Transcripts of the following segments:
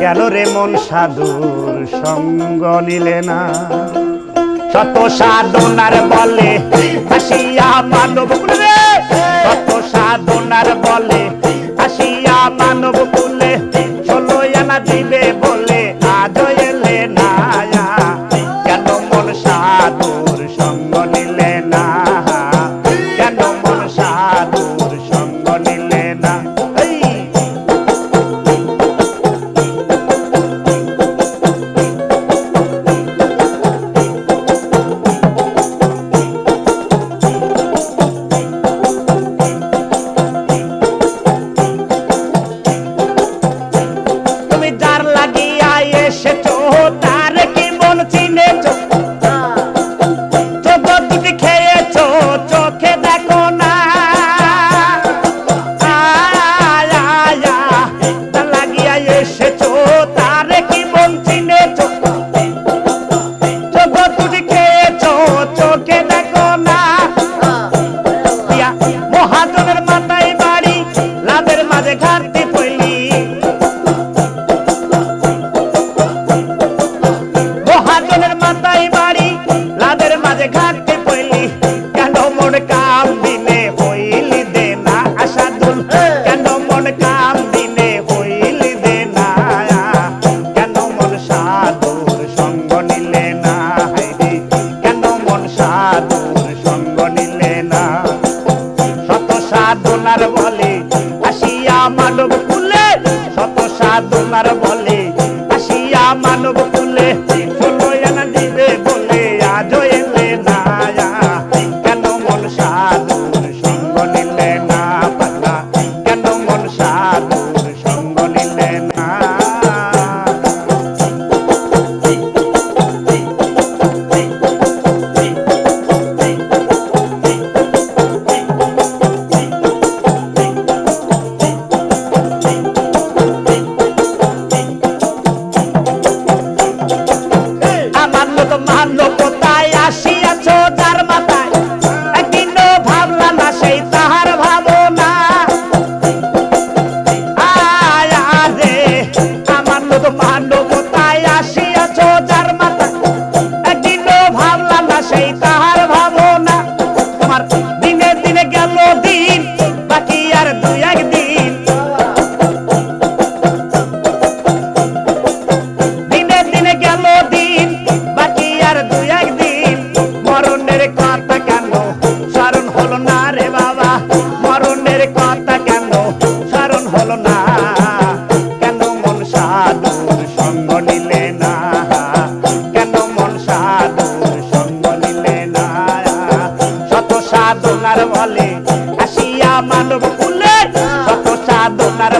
কেন রে মন সাধুর সঙ্গ নিলে না? শত সাধনার বলে হাসিয়া মানব কত সাধনার বলে হাসিয়া মানব তোমার বলে, আসিয়া মানব তুলে দিবে বলে আজ এলে না কেন মন সাধু সঙ্গ নিলে না পালা? কেন মন সাধু কেন মন সাধুর সঙ্গ নিলে না? কেন মন সাধুর সঙ্গ নিলে না? শত সাধনার বলে আসিয়া মানব কুলে, শত সাধনার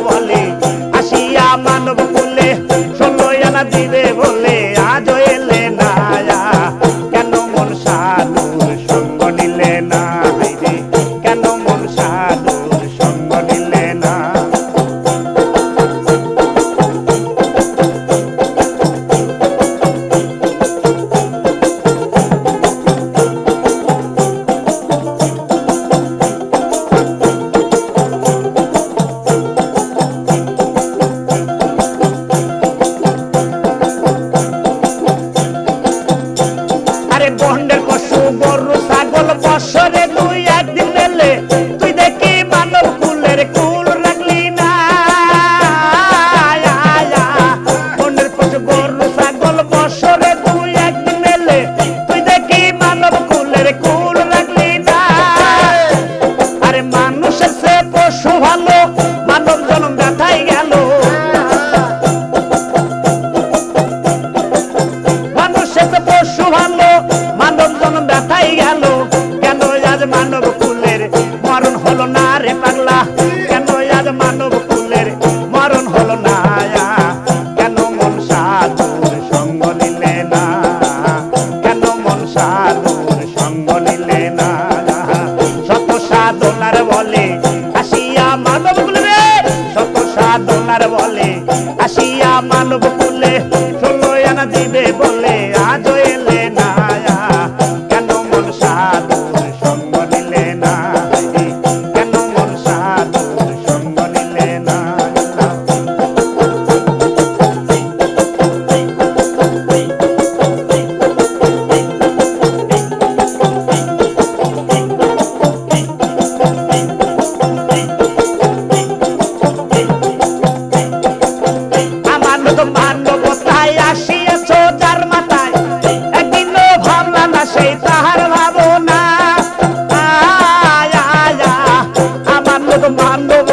হলো না রে প্রাণ i mando